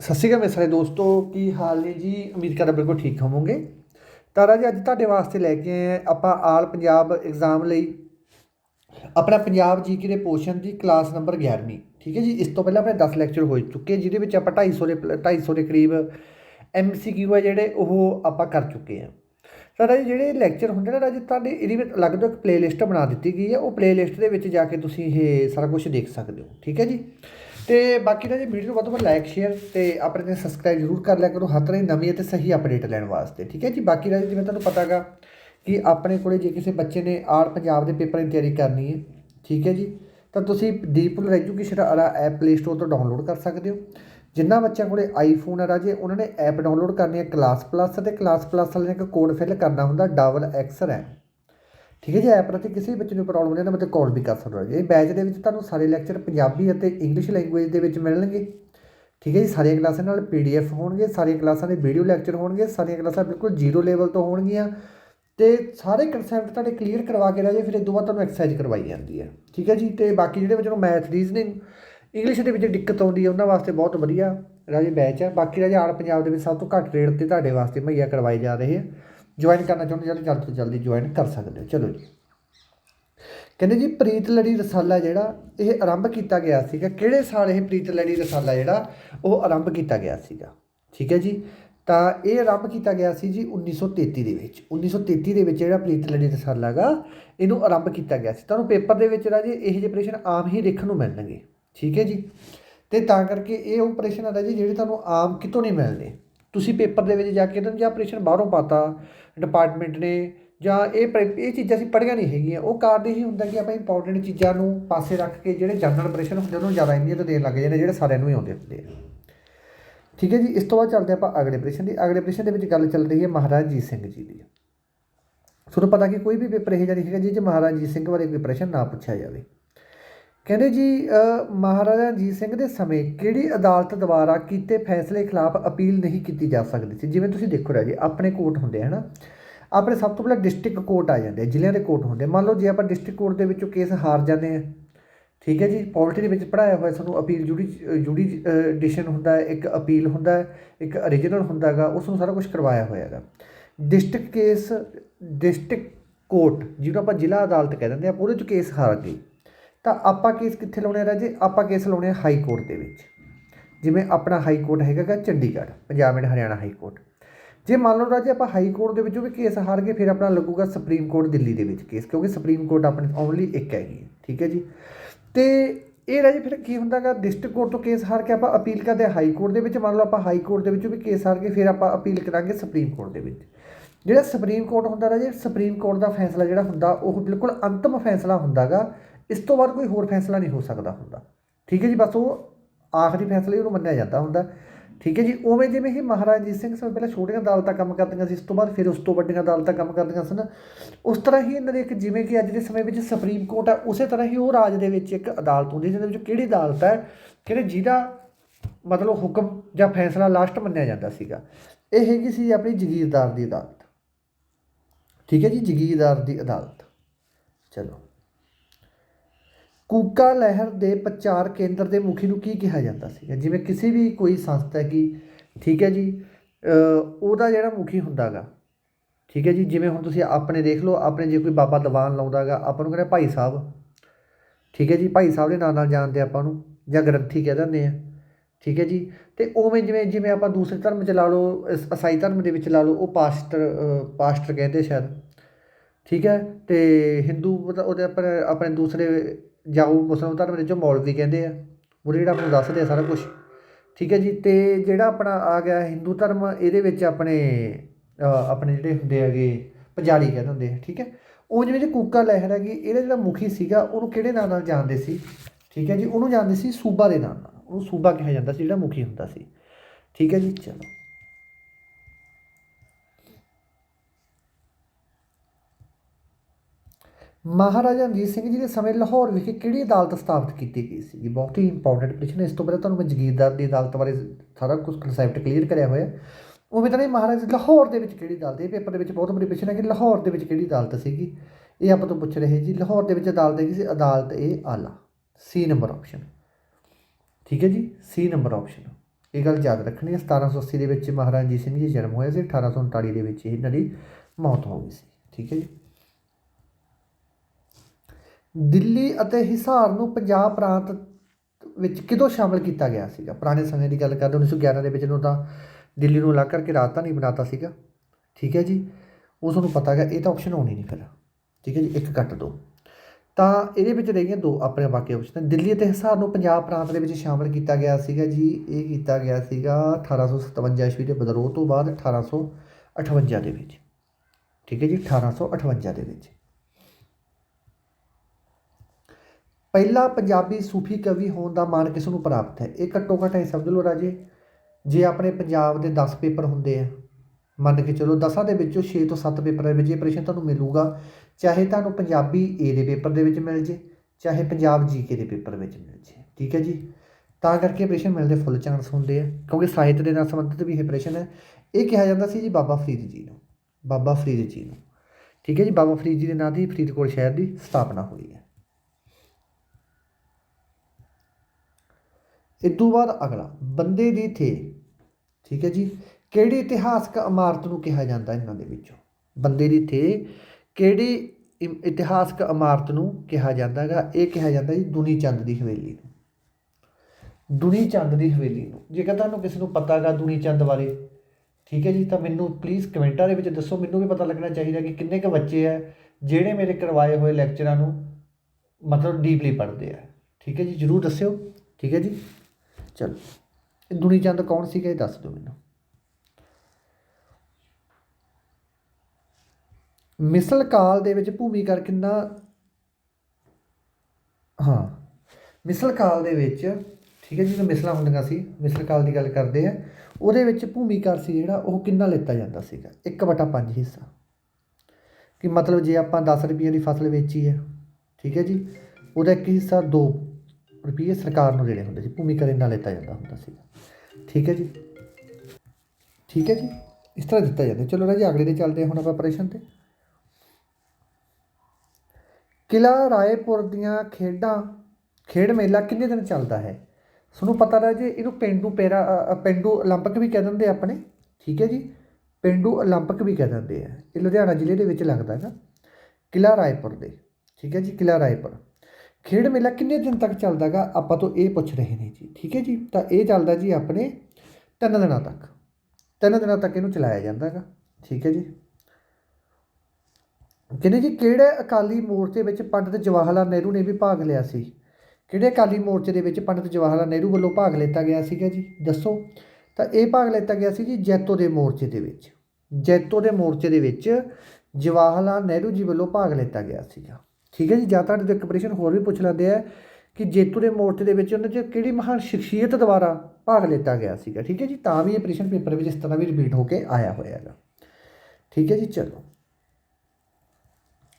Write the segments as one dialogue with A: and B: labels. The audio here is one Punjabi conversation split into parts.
A: ਸਤਿ ਸ਼੍ਰੀ ਅਕਾਲ ਮੇਰੇ ਸਾਰੇ ਦੋਸਤੋ, ਕੀ ਹਾਲ ਨੇ ਜੀ? ਉਮੀਦ ਕਰਦਾ ਬਿਲਕੁਲ ਠੀਕ ਹੋਵੋਗੇ। ਤਾਂ ਰਾਜ ਅੱਜ ਤੁਹਾਡੇ ਵਾਸਤੇ ਲੈ ਕੇ ਆਏ ਹਾਂ ਆਪਾਂ ਆਲ ਪੰਜਾਬ ਐਗਜ਼ਾਮ ਲਈ। ਆਪਣਾ ਪੰਜਾਬ ਜੀਕੇ ਦੇ ਪੋਰਸ਼ਨ ਦੀ ਕਲਾਸ ਨੰਬਰ 11ਵੀਂ ਠੀਕ ਹੈ ਜੀ? ਇਸ ਤੋਂ ਪਹਿਲਾਂ ਆਪਣੇ 10 ਲੈਕਚਰ ਹੋ ਚੁੱਕੇ, ਜਿਹਦੇ ਵਿੱਚ ਆਪਾਂ 250 ਦੇ 250 ਦੇ ਕਰੀਬ ਐਮਸੀਕਿਊ ਹੈ ਜਿਹੜੇ, ਉਹ ਆਪਾਂ ਕਰ ਚੁੱਕੇ ਹਾਂ। ਤਾਂ ਰਾਜ ਜਿਹੜੇ ਲੈਕਚਰ ਹੁੰਦੇ ਨੇ ਰਾਜ ਤੁਹਾਡੇ, ਇਹਦੇ ਵਿੱਚ ਅਲੱਗ ਤੋਂ ਇੱਕ ਪਲੇਲਿਸਟ ਬਣਾ ਦਿੱਤੀ ਗਈ ਹੈ। ਉਹ ਪਲੇਲਿਸਟ ਦੇ ਵਿੱਚ ਜਾ ਕੇ ਤੁਸੀਂ ਇਹ ਸਾਰਾ ਕੁਝ ਦੇਖ ਸਕਦੇ ਹੋ। ਠੀਕ ਹੈ ਜੀ? ਤੇ ਬਾਕੀ ਨਾ ਜੀ ਵੀਡੀਓ ਨੂੰ ਵੱਧ ਤੋਂ ਵੱਧ ਲਾਈਕ ਸ਼ੇਅਰ ਤੇ ਆਪਣੇ ਚੈਨਲ ਸਬਸਕ੍ਰਾਈਬ ਜ਼ਰੂਰ ਕਰ ਲਿਆ ਕਰੋ। ਹਰ ਤਰ੍ਹਾਂ ਦੀ ਨਵੀਂ ਅਤੇ ਸਹੀ ਅਪਡੇਟ ਲੈਣ ਵਾਸਤੇ, ਠੀਕ ਹੈ ਜੀ? ਬਾਕੀ ਰਾਜ ਜਿਵੇਂ ਤੁਹਾਨੂੰ ਪਤਾਗਾ ਕਿ ਆਪਣੇ ਕੋਲੇ ਜੇ ਕਿਸੇ ਬੱਚੇ ਨੇ ਆਰ ਪੰਜਾਬ ਦੇ ਪੇਪਰ ਦੀ ਤਿਆਰੀ ਕਰਨੀ ਹੈ, ਠੀਕ ਹੈ ਜੀ? ਤਾਂ ਤੁਸੀਂ ਦੀਪੁਲ ਐਜੂਕੇਸ਼ਨ ਵਾਲਾ ਐਪ ਪਲੇ ਸਟੋਰ ਤੋਂ ਡਾਊਨਲੋਡ ਕਰ ਸਕਦੇ ਹੋ। ਜਿਨ੍ਹਾਂ ਬੱਚਿਆਂ ਕੋਲੇ ਆਈਫੋਨ ਹੈ ਰਾਜੇ ਉਹਨਾਂ ਨੇ ਐਪ ਡਾਊਨਲੋਡ ਕਰਨੀ ਹੈ ਕਲਾਸ ਪਲੱਸ ਤੇ ਕਲਾਸ ਪਲੱਸ ਵਾਲੇ ਨੇ ਇੱਕ ਕੋਡ ਫਿਲ ਕਰਨਾ ਹੁੰਦਾ ਡਬਲ ਐਕਸਰ ਹੈ ਠੀਕ ਹੈ ਜੀ, ਐਪ ਪ੍ਰਤੀ ਕਿਸੇ ਵੀ ਬੱਚੇ ਨੂੰ ਪ੍ਰੋਬਲਮ ਨਹੀਂ ਨਾ ਮੈਂ ਕਾਲ ਵੀ ਕਰ ਸਕਦਾ। ਜੀ ਇਹ ਬੈਚ ਦੇ ਵਿੱਚ ਤੁਹਾਨੂੰ ਸਾਰੇ ਲੈਕਚਰ ਪੰਜਾਬੀ ਅਤੇ ਇੰਗਲਿਸ਼ ਲੈਂਗੁਏਜ ਦੇ ਵਿੱਚ ਮਿਲਣਗੇ। ਠੀਕ ਹੈ ਜੀ, ਸਾਰੀਆਂ ਕਲਾਸਾਂ ਨਾਲ ਪੀਡੀਐਫ ਹੋਣਗੇ, ਸਾਰੀਆਂ ਕਲਾਸਾਂ ਦੇ ਵੀਡੀਓ ਲੈਕਚਰ ਹੋਣਗੇ, ਸਾਰੀਆਂ ਕਲਾਸਾਂ ਬਿਲਕੁਲ ਜ਼ੀਰੋ ਲੈਵਲ ਤੋਂ ਹੋਣਗੀਆਂ ਤੇ ਸਾਰੇ ਕਨਸੈਪਟ ਤੁਹਾਡੇ ਕਲੀਅਰ ਕਰਵਾ ਕੇ ਰਾਜੇ ਫਿਰ ਇਸ ਤੋਂ ਬਾਅਦ ਤੁਹਾਨੂੰ ਐਕਸਰਸਾਈਜ਼ ਕਰਵਾਈ ਜਾਂਦੀ ਹੈ। ਠੀਕ ਹੈ ਜੀ, ਤੇ ਬਾਕੀ ਜਿਹੜੇ ਬੱਚੇ ਨੂੰ ਮੈਥ ਰੀਜ਼ਨਿੰਗ ਇੰਗਲਿਸ਼ ਦੇ ਵਿੱਚ ਦਿੱਕਤ ਆਉਂਦੀ ਹੈ, ਉਹਨਾਂ ਵਾਸਤੇ ਬਹੁਤ ਵਧੀਆ ਰਾਜੇ ਬੈਚ ਹੈ। ਬਾਕੀ ਰਾਜੇ ਆਲ ਪੰਜਾਬ ਦੇ ਵਿੱਚ ਸਭ ਤੋਂ ਘੱਟ ਰੇਟ ਤੇ ਤੁਹਾਡੇ ਵਾਸਤੇ ਮੁਹੱਈਆ ਕਰਵਾਏ ਜਾ ਰਹੇ ਆ। ਜੁਆਇਨ ਕਰਨਾ ਚਾਹੁੰਦੇ ਜਲਦੀ ਜਲਦ ਤੋਂ ਜਲਦੀ ਜੁਆਇਨ ਕਰ ਸਕਦੇ ਹੋ? ਚਲੋ ਜੀ। ਕਹਿੰਦੇ ਜੀ, ਪ੍ਰੀਤ ਲੜੀ ਰਸਾਲਾ ਜਿਹੜਾ ਇਹ ਆਰੰਭ ਕੀਤਾ ਗਿਆ ਸੀਗਾ, ਕਿਹੜੇ ਸਾਲ ਇਹ ਪ੍ਰੀਤ ਲੜੀ ਰਸਾਲਾ ਜਿਹੜਾ ਉਹ ਆਰੰਭ ਕੀਤਾ ਗਿਆ ਸੀਗਾ? ਠੀਕ ਹੈ ਜੀ। ਤਾਂ ਇਹ ਆਰੰਭ ਕੀਤਾ ਗਿਆ ਸੀ ਜੀ 1933 ਦੇ ਵਿੱਚ। 1933 ਦੇ ਵਿੱਚ ਜਿਹੜਾ ਪ੍ਰੀਤ ਲੜੀ ਰਸਾਲਾ ਗਾ ਇਹਨੂੰ ਆਰੰਭ ਕੀਤਾ ਗਿਆ ਸੀ। ਤੁਹਾਨੂੰ ਪੇਪਰ ਦੇ ਵਿੱਚ ਰਾਜੇ ਇਹ ਜਿਹੇ ਪ੍ਰਸ਼ਨ ਆਮ ਹੀ ਦੇਖਣ ਨੂੰ ਮਿਲਣਗੇ। ਠੀਕ ਹੈ ਜੀ। ਤੇ ਤਾਂ ਕਰਕੇ ਇਹ ਉਹ ਪ੍ਰਸ਼ਨ ਆ ਜੀ, ਜਿਹੜੇ ਤੁਹਾਨੂੰ ਆਮ ਕਿਤੋਂ ਨਹੀਂ ਮਿਲਦੇ ਤੁਸੀਂ ਪੇਪਰ ਦੇ ਵਿੱਚ ਜਾ ਕੇ ਤਾਂ ਜਾਂ ਪ੍ਰਸ਼ਨ ਬਾਹਰੋਂ ਪਾਤਾ ਡਿਪਾਰਟਮੈਂਟ ਨੇ ਜਾਂ ਇਹ ਪ੍ਰ- ਇਹ ਚੀਜ਼ਾਂ ਅਸੀਂ ਪੜ੍ਹੀਆਂ ਨਹੀਂ ਹੈਗੀਆਂ। ਉਹ ਕਾਰਨ ਇਹ ਹੁੰਦਾ ਕਿ ਆਪਾਂ ਇੰਪੋਰਟੈਂਟ ਚੀਜ਼ਾਂ ਨੂੰ ਪਾਸੇ ਰੱਖ ਕੇ ਜਿਹੜੇ ਜਨਰਲ ਪ੍ਰਸ਼ਨ ਹੁੰਦੇ ਉਹਨਾਂ ਨੂੰ ਜ਼ਿਆਦਾ ਅਹਿਮੀਅਤ ਦੇਣ ਲੱਗ ਜਾਂਦੇ ਜਿਹੜੇ ਸਾਰਿਆਂ ਨੂੰ ਹੀ ਆਉਂਦੇ ਹੁੰਦੇ ਆ। ਠੀਕ ਹੈ ਜੀ, ਇਸ ਤੋਂ ਬਾਅਦ ਚੱਲਦੇ ਆਪਾਂ ਅਗਲੇ ਪ੍ਰਸ਼ਨ ਦੀ। ਅਗਲੇ ਪ੍ਰਸ਼ਨ ਦੇ ਵਿੱਚ ਗੱਲ ਚੱਲ ਰਹੀ ਹੈ ਮਹਾਰਾਜ ਜੀਤ ਸਿੰਘ ਜੀ ਦੀ। ਤੁਹਾਨੂੰ ਪਤਾ ਕਿ ਕੋਈ ਵੀ ਪੇਪਰ ਇਹ ਜਿਹਾ ਨਹੀਂ ਹੈਗਾ ਜਿਹ 'ਚ ਮਹਾਰਾਜ ਜੀਤ ਸਿੰਘ ਬਾਰੇ ਕੋਈ ਪ੍ਰਸ਼ਨ ਨਾ ਪੁੱਛਿਆ ਜਾਵੇ। ਕਹਿੰਦੇ ਜੀ ਮਹਾਰਾਜਾ ਰਣਜੀਤ ਸਿੰਘ ਦੇ ਸਮੇਂ ਕਿਹੜੀ ਅਦਾਲਤ ਦੁਆਰਾ ਕੀਤੇ ਫੈਸਲੇ ਖਿਲਾਫ ਅਪੀਲ ਨਹੀਂ ਕੀਤੀ ਜਾ ਸਕਦੀ ਸੀ? ਜਿਵੇਂ ਤੁਸੀਂ ਦੇਖੋ ਰਾਜੇ, ਆਪਣੇ ਕੋਰਟ ਹੁੰਦੇ ਹਨ? ਆਪਣੇ ਸਭ ਤੋਂ ਪਹਿਲਾਂ ਡਿਸਟ੍ਰਿਕਟ ਕੋਰਟ ਆ ਜਾਂਦੇ ਜ਼ਿਲ੍ਹਿਆਂ ਦੇ ਕੋਰਟ ਹੁੰਦੇ ਮੰਨ ਲਓ ਜੇ ਆਪਾਂ ਡਿਸਟ੍ਰਿਕਟ ਕੋਰਟ ਦੇ ਵਿੱਚੋਂ ਕੇਸ ਹਾਰ ਜਾਂਦੇ ਆ, ਠੀਕ ਹੈ ਜੀ? ਪੋਲਿਟੀ ਦੇ ਵਿੱਚ ਪੜਾਇਆ ਹੋਇਆ ਸਾਨੂੰ ਅਪੀਲ ਜੁਡੀ ਜੁਡੀ ਡਿਸ਼ਨ ਹੁੰਦਾ ਹੈ, ਇੱਕ ਅਪੀਲ ਹੁੰਦਾ ਹੈ, ਇੱਕ origignal ਹੁੰਦਾ ਹੈਗਾ, ਉਸ ਨੂੰ ਸਾਰਾ ਕੁਝ ਕਰਵਾਇਆ ਹੋਇਆ ਹੈਗਾ। ਡਿਸਟ੍ਰਿਕਟ ਕੇਸ, ਡਿਸਟ੍ਰਿਕਟ ਕੋਰਟ, ਜਿਹਨੂੰ ਆਪਾਂ ਜ਼ਿਲ੍ਹਾ ਅਦਾਲਤ ਕਹਿ ਦਿੰਦੇ ਆ, ਉਹਦੇ ਚ ਕੇਸ ਹਾਰ ਗਈ ਤਾਂ ਆਪਾਂ ਕੇਸ ਕਿੱਥੇ ਲਾਉਣੇ ਆ ਰਾਜੇ? ਆਪਾਂ ਕੇਸ ਲਾਉਣੇ ਆ ਹਾਈ ਕੋਰਟ ਦੇ ਵਿੱਚ। ਜਿਵੇਂ ਆਪਣਾ ਹਾਈ ਕੋਰਟ ਹੈਗਾ ਗਾ Chandigarh, Punjab and Haryana high court. ਜੇ ਮੰਨ ਲਓ ਰਾਜੇ ਆਪਾਂ ਹਾਈ ਕੋਰਟ ਦੇ ਵਿੱਚੋਂ ਵੀ ਕੇਸ ਹਾਰ ਗਏ ਫਿਰ ਆਪਣਾ ਲੱਗੂਗਾ ਸੁਪਰੀਮ ਕੋਰਟ ਦਿੱਲੀ ਦੇ ਵਿੱਚ ਕੇਸ, ਕਿਉਂਕਿ ਸੁਪਰੀਮ ਕੋਰਟ ਆਪਣੇ ਓਨਲੀ ਇੱਕ ਹੈਗੀ ਠੀਕ ਹੈ ਜੀ? ਤੇ ਇਹ ਰਾਜੇ ਫਿਰ ਕੀ ਹੁੰਦਾਗਾ ਡਿਸਟ੍ਰਿਕਟ ਕੋਰਟ ਤੋਂ ਕੇਸ ਹਾਰ ਕੇ ਆਪਾਂ ਅਪੀਲ ਕਰਦੇ ਹਾਂ ਹਾਈ ਕੋਰਟ ਦੇ ਵਿੱਚ। ਮੰਨ ਲਓ ਆਪਾਂ ਹਾਈ ਕੋਰਟ ਦੇ ਵਿੱਚੋਂ ਵੀ ਕੇਸ ਹਾਰ ਗਏ ਫਿਰ ਆਪਾਂ ਅਪੀਲ ਕਰਾਂਗੇ ਸੁਪਰੀਮ ਕੋਰਟ ਦੇ ਵਿੱਚ। ਜਿਹੜਾ ਸੁਪਰੀਮ ਕੋਰਟ ਹੁੰਦਾ ਰਾਜੇ ਸੁਪਰੀਮ ਕੋਰਟ ਦਾ ਫੈਸਲਾ ਜਿਹੜਾ ਹੁੰਦਾ, ਉਹ ਬਿਲਕੁਲ ਅੰਤਮ ਫੈਸਲਾ ਹੁੰਦਾਗਾ ਇਸ ਤੋਂ ਬਾਅਦ ਕੋਈ ਹੋਰ ਫੈਸਲਾ ਨਹੀਂ ਹੋ ਸਕਦਾ ਹੁੰਦਾ। ਠੀਕ ਹੈ ਜੀ, ਬਸ ਉਹ ਆਖਰੀ ਫੈਸਲਾ ਹੀ ਉਹਨੂੰ ਮੰਨਿਆ ਜਾਂਦਾ ਹੁੰਦਾ। ਠੀਕ ਹੈ ਜੀ, ਉਵੇਂ ਜਿਵੇਂ ਹੀ ਮਹਾਰਾਜ ਰਣਜੀਤ ਸਿੰਘ ਸਮੇਂ ਪਹਿਲਾਂ ਛੋਟੀਆਂ ਅਦਾਲਤਾਂ ਕੰਮ ਕਰਦੀਆਂ ਸੀ ਇਸ ਤੋਂ ਬਾਅਦ ਫਿਰ ਉਸ ਤੋਂ ਵੱਡੀਆਂ ਅਦਾਲਤਾਂ ਕੰਮ ਕਰਦੀਆਂ ਸਨ। ਉਸ ਤਰ੍ਹਾਂ ਹੀ ਇਹਨਾਂ ਦੇ ਇੱਕ ਜਿਵੇਂ ਕਿ ਅੱਜ ਦੇ ਸਮੇਂ ਵਿੱਚ ਸੁਪਰੀਮ ਕੋਰਟ ਹੈ ਉਸੇ ਤਰ੍ਹਾਂ ਹੀ ਉਹ ਰਾਜ ਦੇ ਵਿੱਚ ਇੱਕ ਅਦਾਲਤ ਹੁੰਦੀ ਜਿਹਦੇ ਵਿੱਚ ਕਿਹੜੀ ਅਦਾਲਤ ਹੈ, ਕਿਹੜੇ ਜਿਹਦਾ ਮਤਲਬ ਹੁਕਮ ਜਾਂ ਫੈਸਲਾ ਲਾਸਟ ਮੰਨਿਆ ਜਾਂਦਾ ਸੀਗਾ। ਇਹ ਹੈਗੀ ਸੀ ਆਪਣੀ ਜਗੀਰਦਾਰ ਦੀ ਅਦਾਲਤ। ਠੀਕ ਹੈ ਜੀ, ਜਗੀਰਦਾਰ ਦੀ ਅਦਾਲਤ। ਚਲੋ। ਕੂਕਾ ਲਹਿਰ ਦੇ ਪ੍ਰਚਾਰ ਕੇਂਦਰ ਦੇ ਮੁਖੀ ਨੂੰ ਕੀ ਕਿਹਾ ਜਾਂਦਾ ਸੀ ਜਿਵੇਂ ਕਿਸੇ ਵੀ ਕੋਈ ਸੰਸਥਾ ਕੀ, ਠੀਕ ਹੈ ਜੀ ਉਹਦਾ ਜਿਹੜਾ ਮੁਖੀ ਹੁੰਦਾਗਾ, ਠੀਕ ਹੈ ਜੀ, ਜਿਵੇਂ ਹੁਣ ਤੁਸੀਂ ਆਪਣੇ ਦੇਖ ਲਓ, ਆਪਣੇ ਜੇ ਕੋਈ ਬਾਬਾ ਦੀਵਾਨ ਲਾਉਂਦਾਗਾ, ਆਪਾਂ ਨੂੰ ਕਹਿੰਦੇ ਭਾਈ ਸਾਹਿਬ, ਠੀਕ ਹੈ ਜੀ, ਭਾਈ ਸਾਹਿਬ ਦੇ ਨਾਂ ਨਾਲ ਜਾਣਦੇ ਆਪਾਂ ਨੂੰ, ਜਾਂ ਗ੍ਰੰਥੀ ਕਹਿ ਦਿੰਦੇ ਆ, ਠੀਕ ਹੈ ਜੀ, ਤੇ ਉਵੇਂ ਜਿਵੇਂ ਜਿਵੇਂ ਆਪਾਂ ਦੂਸਰੇ ਧਰਮ 'ਚ ਲਾ ਲਓ, ਇਸ- ਈਸਾਈ ਧਰਮ ਦੇ ਵਿੱਚ ਲਾ ਲਓ, ਉਹ ਪਾਸਟਰ ਪਾਸਟਰ ਕਹਿੰਦੇ ਸ਼ਾਇਦ, ਠੀਕ ਹੈ, ਤੇ ਹਿੰਦੂ ਮਤਲਬ ਉਹਦੇ ਆਪਣੇ ਆਪਣੇ ਦੂਸਰੇ ਜਾਊ ਮੁਸਲਮਾਨ ਧਰਮ ਦੇ ਵਿੱਚੋਂ ਮੌਲਵੀ ਕਹਿੰਦੇ ਆ। ਉਹ ਜਿਹੜਾ ਆਪਾਂ ਨੂੰ ਦੱਸਦੇ ਆ ਸਾਰਾ ਕੁਝ ਠੀਕ ਹੈ ਜੀ? ਤੇ ਜਿਹੜਾ ਆਪਣਾ ਆ ਗਿਆ ਹਿੰਦੂ ਧਰਮ, ਇਹਦੇ ਵਿੱਚ ਆਪਣੇ ਆਪਣੇ ਜਿਹੜੇ ਹੁੰਦੇ ਹੈਗੇ, ਪੁਜਾਰੀ ਕਹਿੰਦੇ ਹੁੰਦੇ ਆ, ਠੀਕ ਹੈ? ਉਹ ਜਿਵੇਂ ਜੇ ਕੂਕਾ ਲਹਿਰ ਹੈਗੀ, ਇਹਦਾ ਜਿਹੜਾ ਮੁਖੀ ਸੀਗਾ, ਉਹਨੂੰ ਕਿਹੜੇ ਨਾਂ ਨਾਲ ਜਾਣਦੇ ਸੀ? ਠੀਕ ਹੈ ਜੀ? ਉਹਨੂੰ ਜਾਣਦੇ ਸੀ ਸੂਬਾ ਦੇ ਨਾਂ ਨਾਲ। ਉਹਨੂੰ ਸੂਬਾ ਕਿਹਾ ਜਾਂਦਾ ਸੀ, ਜਿਹੜਾ ਮੁਖੀ ਹੁੰਦਾ ਸੀ। ਠੀਕ ਹੈ ਜੀ? ਚਲੋ। ਮਹਾਰਾਜਾ ਰਣਜੀਤ ਸਿੰਘ ਜੀ ਦੇ ਸਮੇਂ ਲਾਹੌਰ ਵਿਖੇ ਕਿਹੜੀ ਅਦਾਲਤ ਸਥਾਪਿਤ ਕੀਤੀ ਗਈ ਸੀ ਬਹੁਤ ਹੀ ਇੰਪੋਰਟੈਂਟ ਪ੍ਰਸ਼ਨ ਹੈ। ਇਸ ਤੋਂ ਪਹਿਲਾਂ ਤੁਹਾਨੂੰ ਮੈਂ ਜਗੀਰਦਾਰ ਦੀ ਅਦਾਲਤ ਬਾਰੇ ਸਾਰਾ ਕੁਝ ਕਨਸੈਪਟ ਕਲੀਅਰ ਕਰਿਆ ਹੋਇਆ। ਉਵੇਂ ਤਰ੍ਹਾਂ ਹੀ ਮਹਾਰਾਜਾ, ਲਾਹੌਰ ਦੇ ਵਿੱਚ ਕਿਹੜੀ ਅਦਾਲਤ? ਇਹ ਪੇਪਰ ਦੇ ਵਿੱਚ ਬਹੁਤ ਵੱਡੀ ਪ੍ਰਸ਼ਨ ਹੈ ਕਿ ਲਾਹੌਰ ਦੇ ਵਿੱਚ ਕਿਹੜੀ ਅਦਾਲਤ ਸੀਗੀ? ਇਹ ਆਪਾਂ ਤੋਂ ਪੁੱਛ ਰਹੇ ਜੀ, ਲਾਹੌਰ ਦੇ ਵਿੱਚ ਅਦਾਲਤ ਹੈਗੀ ਸੀ ਅਦਾਲਤ ਇਹ ਆਲਾ ਸੀ ਨੰਬਰ ਆਪਸ਼ਨ ਠੀਕ ਹੈ ਜੀ? ਸੀ ਨੰਬਰ ਆਪਸ਼ਨ ਇਹ ਗੱਲ ਯਾਦ ਰੱਖਣੀ ਹੈ 1780 ਦੇ ਵਿੱਚ ਮਹਾਰਾਜਾ ਰਣਜੀਤ ਸਿੰਘ ਜੀ ਜਨਮ ਹੋਇਆ ਸੀ 1839 ਦੇ ਵਿੱਚ ਇਹਨਾਂ ਦੀ ਮੌਤ ਹੋ ਗਈ ਸੀ। ਠੀਕ ਹੈ ਜੀ? ਦਿੱਲੀ ਅਤੇ ਹਿਸਾਰ ਨੂੰ ਪੰਜਾਬ ਪ੍ਰਾਂਤ ਵਿੱਚ ਕਿਦੋਂ ਸ਼ਾਮਲ ਕੀਤਾ ਗਿਆ ਸੀਗਾ? ਪੁਰਾਣੇ ਸਮੇਂ ਦੀ ਗੱਲ ਕਰਦੇ 1911 ਦੇ ਵਿੱਚ ਨੂੰ ਤਾਂ ਦਿੱਲੀ ਨੂੰ ਅਲੱਗ ਕਰਕੇ ਰਾਜਧਾਨੀ ਬਣਾਤਾ ਸੀਗਾ। ਠੀਕ ਹੈ ਜੀ? ਉਹ ਤੁਹਾਨੂੰ ਪਤਾ ਹੈਗਾ, ਇਹ ਤਾਂ ਆਪਸ਼ਨ ਹੋਣੀ ਨਹੀਂ ਫਿਰ ਠੀਕ ਹੈ ਜੀ? ਇੱਕ ਕੱਟ ਦੋ। ਤਾਂ ਇਹਦੇ ਵਿੱਚ ਰਹਿ ਗਈਆਂ ਦੋ ਆਪਣੇ ਬਾਕੀ ਆਪਸ਼ਨ ਦਿੱਲੀ ਅਤੇ ਹਿਸਾਰ ਨੂੰ ਪੰਜਾਬ ਪ੍ਰਾਂਤ ਦੇ ਵਿੱਚ ਸ਼ਾਮਲ ਕੀਤਾ ਗਿਆ ਸੀਗਾ ਜੀ। ਇਹ ਕੀਤਾ ਗਿਆ ਸੀਗਾ 1857 ਈਸਵੀ ਦੇ ਵਿਦਰੋਹ ਤੋਂ ਬਾਅਦ 1858 ਦੇ ਵਿੱਚ। ਠੀਕ ਹੈ ਜੀ? 1858 ਦੇ ਵਿੱਚ। ਪਹਿਲਾ ਪੰਜਾਬੀ ਸੂਫੀ ਕਵੀ ਹੋਣ ਦਾ ਮਾਣ ਕਿਸ ਨੂੰ ਪ੍ਰਾਪਤ ਹੈ। ਇਹ ਘੱਟੋ ਘੱਟ ਇਹ ਸਮਝ ਲਓ ਰਾਜੇ, ਜੇ ਆਪਣੇ ਪੰਜਾਬ ਦੇ 10 ਪੇਪਰ ਹੁੰਦੇ ਆ, ਮੰਨ ਕੇ ਚਲੋ 10 ਦੇ ਵਿੱਚੋਂ 6 ਤੋਂ 7 ਪੇਪਰਾਂ ਦੇ ਵਿੱਚ ਇਹ ਪ੍ਰਸ਼ਨ ਤੁਹਾਨੂੰ ਮਿਲੂਗਾ। ਚਾਹੇ ਤੁਹਾਨੂੰ ਪੰਜਾਬੀ ਏ ਦੇ ਪੇਪਰ ਦੇ ਵਿੱਚ ਮਿਲ ਜੇ, ਚਾਹੇ ਪੰਜਾਬ ਜੀਕੇ ਦੇ ਪੇਪਰ ਵਿੱਚ ਮਿਲ ਜੇ। ਠੀਕ ਹੈ ਜੀ? ਤਾਂ ਕਰਕੇ ਪ੍ਰਸ਼ਨ ਮਿਲਦੇ ਫੁੱਲ ਚਾਂਸ ਹੁੰਦੇ ਆ, ਕਿਉਂਕਿ ਸਾਹਿਤ ਦੇ ਨਾਲ ਸੰਬੰਧਿਤ ਵੀ ਇਹ ਪ੍ਰਸ਼ਨ ਹੈ। ਇਹ ਕਿਹਾ ਜਾਂਦਾ ਸੀ ਜੀ ਬਾਬਾ ਫਰੀਦ ਜੀ ਨੂੰ, ਬਾਬਾ ਫਰੀਦ ਜੀ ਨੂੰ। ਠੀਕ ਹੈ ਜੀ? ਬਾਬਾ ਫਰੀਦ ਜੀ ਦੇ ਨਾਂ ਦੀ ਫਰੀਦਕੋਟ ਸ਼ਹਿਰ ਦੀ ਸਥਾਪਨਾ ਹੋਈ ਹੈ। ਇਸ ਤੋਂ ਬਾਅਦ ਅਗਲਾ, ਬੰਦੇ ਦੀ ਥੇ। ਠੀਕ ਹੈ ਜੀ। ਕਿਹੜੀ ਇਤਿਹਾਸਕ ਇਮਾਰਤ ਨੂੰ ਕਿਹਾ ਜਾਂਦਾ ਇਹਨਾਂ ਦੇ ਵਿੱਚੋਂ? ਬੰਦੇ ਦੀ ਥੇ। ਕਿਹੜੀ ਇਮ- ਇਤਿਹਾਸਕ ਇਮਾਰਤ ਨੂੰ ਕਿਹਾ ਜਾਂਦਾ ਹੈਗਾ? ਇਹ ਕਿਹਾ ਜਾਂਦਾ ਜੀ ਦੁਨੀ ਚੰਦ ਦੀ ਹਵੇਲੀ ਨੂੰ। ਦੁਨੀ ਚੰਦ ਦੀ ਹਵੇਲੀ ਨੂੰ। ਜੇਕਰ ਤੁਹਾਨੂੰ ਕਿਸੇ ਨੂੰ ਪਤਾ ਹੈਗਾ ਦੁਨੀ ਚੰਦ ਬਾਰੇ, ਠੀਕ ਹੈ ਜੀ, ਤਾਂ ਮੈਨੂੰ ਪਲੀਜ਼ ਕਮੈਂਟਾਂ ਦੇ ਵਿੱਚ ਦੱਸੋ। ਮੈਨੂੰ ਵੀ ਪਤਾ ਲੱਗਣਾ ਚਾਹੀਦਾ ਕਿ ਕਿੰਨੇ ਕੁ ਬੱਚੇ ਆ ਜਿਹੜੇ ਮੇਰੇ ਕਰਵਾਏ ਹੋਏ ਲੈਕਚਰਾਂ ਨੂੰ ਮਤਲਬ ਡੀਪਲੀ ਪੜ੍ਹਦੇ ਆ। ਠੀਕ ਹੈ ਜੀ, ਜਰੂਰ ਦੱਸਿਓ। ਠੀਕ ਹੈ ਜੀ। ਚਲੋ। ਇਹ ਦੁਨੀ ਚੰਦ ਕੌਣ ਸੀਗਾ ਇਹ ਦੱਸ ਦਿਓ ਮੈਨੂੰ। ਮਿਸਲ ਕਾਲ ਦੇ ਵਿੱਚ ਭੂਮੀਕਰ ਕਿੰਨਾ? ਹਾਂ। ਮਿਸਲ ਕਾਲ ਦੇ ਵਿੱਚ, ਠੀਕ ਹੈ ਜਦੋਂ ਮਿਸਲਾਂ ਹੁੰਦੀਆਂ ਸੀ, ਮਿਸਲ ਕਾਲ ਦੀ ਗੱਲ ਕਰਦੇ ਆ, ਉਹਦੇ ਵਿੱਚ ਭੂਮੀਕਰ ਸੀ ਜਿਹੜਾ, ਉਹ ਕਿੰਨਾ ਲਿੱਤਾ ਜਾਂਦਾ ਸੀਗਾ? 1/5 ਹਿੱਸਾ। ਕਿ ਮਤਲਬ ਜੇ ਆਪਾਂ 10 ਰੁਪਏ ਦੀ ਫਸਲ ਵੇਚੀ ਹੈ, ਠੀਕ ਹੈ ਜੀ, ਉਹਦਾ ਇੱਕ ਹਿੱਸਾ 2 ਰੁਪਏ ਸਰਕਾਰ ਨੂੰ ਦੇਣੇ ਹੁੰਦੇ ਸੀ ਭੂਮੀਕਰ ਇੰਨਾ ਲਿੱਤਾ ਜਾਂਦਾ ਹੁੰਦਾ ਸੀਗਾ ਠੀਕ ਹੈ ਜੀ ਠੀਕ ਹੈ ਜੀ ਇਸ ਤਰ੍ਹਾਂ ਦਿੱਤਾ ਜਾਂਦਾ ਚਲੋ ਰਾਜੀ ਅਗਲੇ ਦੇ ਚੱਲਦੇ ਹਾਂ ਹੁਣ ਆਪਾਂ ਪ੍ਰਸ਼ਨ ਤੇ ਕਿਲਾ ਰਾਏਪੁਰ ਦੀਆਂ ਖੇਡਾਂ ਖੇਡ ਮੇਲਾ ਕਿੰਨੇ ਦਿਨ ਚੱਲਦਾ ਹੈ ਤੁਹਾਨੂੰ ਪਤਾ ਹੈ ਜੀ ਇਹਨੂੰ ਪਿੰਡੂ ਪੈਰਾ ਅ, ਅ, ਪਿੰਡੂ 올림픽 ਵੀ ਕਹਿ ਦਿੰਦੇ ਆ ਆਪਣੇ ਠੀਕ ਹੈ ਜੀ ਪਿੰਡੂ 올림픽 ਵੀ ਕਹਿ ਦਿੰਦੇ ਆ ਇਹ ਲੁਧਿਆਣਾ ਜ਼ਿਲ੍ਹੇ ਦੇ ਵਿੱਚ ਲੱਗਦਾ ਹੈਗਾ ਕਿਲਾ ਰਾਏਪੁਰ ਦੇ ਠੀਕ ਹੈ ਜੀ ਕਿਲਾ ਰਾਏਪੁਰ ਖੇਡ ਮੇਲਾ ਕਿੰਨੇ ਦਿਨ ਤੱਕ ਚੱਲਦਾ ਹੈਗਾ ਆਪਾਂ ਤੋਂ ਇਹ ਪੁੱਛ ਰਹੇ ਨੇ ਜੀ, ਠੀਕ ਹੈ ਜੀ? ਤਾਂ ਇਹ ਚੱਲਦਾ ਜੀ ਆਪਣੇ ਤਿੰਨ ਦਿਨਾਂ ਤੱਕ। ਤਿੰਨ ਦਿਨਾਂ ਤੱਕ ਇਹਨੂੰ ਚਲਾਇਆ ਜਾਂਦਾ ਹੈਗਾ ਠੀਕ ਹੈ ਜੀ? ਕਹਿੰਦੇ ਜੀ, ਕਿਹੜੇ ਅਕਾਲੀ ਮੋਰਚੇ ਵਿੱਚ ਪੰਡਿਤ ਜਵਾਹਰ ਲਾਲ ਨਹਿਰੂ ਨੇ ਵੀ ਭਾਗ ਲਿਆ ਸੀ? ਕਿਹੜੇ ਅਕਾਲੀ ਮੋਰਚੇ ਦੇ ਵਿੱਚ ਪੰਡਿਤ ਜਵਾਹਰ ਲਾਲ ਨਹਿਰੂ ਵੱਲੋਂ ਭਾਗ ਲਿੱਤਾ ਗਿਆ ਸੀਗਾ ਜੀ? ਦੱਸੋ। ਤਾਂ ਇਹ ਭਾਗ ਲਿੱਤਾ ਗਿਆ ਸੀ ਜੀ ਜੈਤੋ ਦੇ ਮੋਰਚੇ ਦੇ ਵਿੱਚ। ਜੈਤੋ ਦੇ ਮੋਰਚੇ ਦੇ ਵਿੱਚ ਜਵਾਹਰ ਲਾਲ ਨਹਿਰੂ ਜੀ ਵੱਲੋਂ ਭਾਗ ਲਿੱਤਾ ਗਿਆ ਸੀਗਾ। ਠੀਕ ਹੈ ਜੀ, ਜਾਂ ਤੁਹਾਡੇ ਤੋਂ ਇੱਕ ਪ੍ਰਸ਼ਨ ਹੋਰ ਵੀ ਪੁੱਛ ਲੈਂਦੇ ਆ ਕਿ ਜੇਤੂ ਦੇ ਮੋਰਚੇ ਦੇ ਵਿੱਚ ਉਹਨਾਂ 'ਚ ਕਿਹੜੀ ਮਹਾਨ ਸ਼ਖਸੀਅਤ ਦੁਆਰਾ ਭਾਗ ਲਿੱਤਾ ਗਿਆ ਸੀਗਾ, ਠੀਕ ਹੈ ਜੀ? ਤਾਂ ਵੀ ਇਹ ਪ੍ਰਸ਼ਨ ਪੇਪਰ ਵਿੱਚ ਇਸ ਤਰ੍ਹਾਂ ਵੀ ਰਿਪੀਟ ਹੋ ਕੇ ਆਇਆ ਹੋਇਆ ਹੈਗਾ। ਠੀਕ ਹੈ ਜੀ, ਚਲੋ।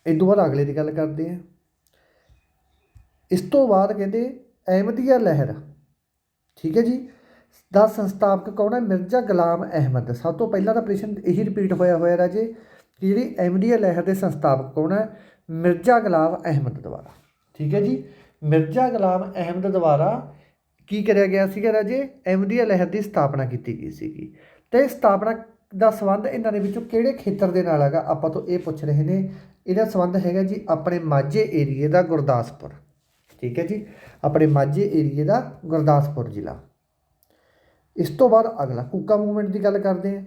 A: ਇਹ ਤੋਂ ਬਾਅਦ ਅਗਲੇ ਦੀ ਗੱਲ ਕਰਦੇ ਆ ਇਸ ਤੋਂ ਬਾਅਦ ਕਹਿੰਦੇ, ਅਹਿਮਦੀਆ ਲਹਿਰ। ਠੀਕ ਹੈ ਜੀ? ਦਾ ਸੰਸਥਾਪਕ ਕੌਣ ਹੈ? ਮਿਰਜ਼ਾ ਗੁਲਾਮ ਅਹਿਮਦ। ਸਭ ਤੋਂ ਪਹਿਲਾਂ ਦਾ ਪ੍ਰਸ਼ਨ ਇਹੀ ਰਿਪੀਟ ਹੋਇਆ ਹੋਇਆ ਰਾਜੇ ਕਿ ਜਿਹੜੀ ਅਹਿਮਦੀਆ ਲਹਿਰ ਦੇ ਸੰਸਥਾਪਕ ਕੌਣ ਹੈ? ਮਿਰਜ਼ਾ ਗੁਲਾਮ ਅਹਿਮਦ ਦੁਆਰਾ। ਠੀਕ ਹੈ ਜੀ? ਮਿਰਜ਼ਾ ਗੁਲਾਮ ਅਹਿਮਦ ਦੁਆਰਾ ਕੀ ਕਰਿਆ ਗਿਆ ਸੀਗਾ ਰਾਜੇ? ਅਹਿਮਦੀਆ ਲਹਿਰ ਦੀ ਸਥਾਪਨਾ ਕੀਤੀ ਗਈ ਸੀਗੀ। ਤੇ ਸਥਾਪਨਾ ਦਾ ਸੰਬੰਧ ਇਹਨਾਂ ਦੇ ਵਿੱਚੋਂ ਕਿਹੜੇ ਖੇਤਰ ਦੇ ਨਾਲ ਹੈਗਾ? ਆਪਾਂ ਤੋਂ ਇਹ ਪੁੱਛ ਰਹੇ ਨੇ। ਇਹਦਾ ਸੰਬੰਧ ਹੈਗਾ ਜੀ ਆਪਣੇ ਮਾਝੇ ਏਰੀਏ ਦਾ ਗੁਰਦਾਸਪੁਰ। ਠੀਕ ਹੈ ਜੀ? ਆਪਣੇ ਮਾਝੇ ਏਰੀਏ ਦਾ ਗੁਰਦਾਸਪੁਰ ਜ਼ਿਲ੍ਹਾ। ਇਸ ਤੋਂ ਬਾਅਦ ਅਗਲਾ ਕੂਕਾ ਮੂਵਮੈਂਟ ਦੀ ਗੱਲ ਕਰਦੇ ਹਾਂ।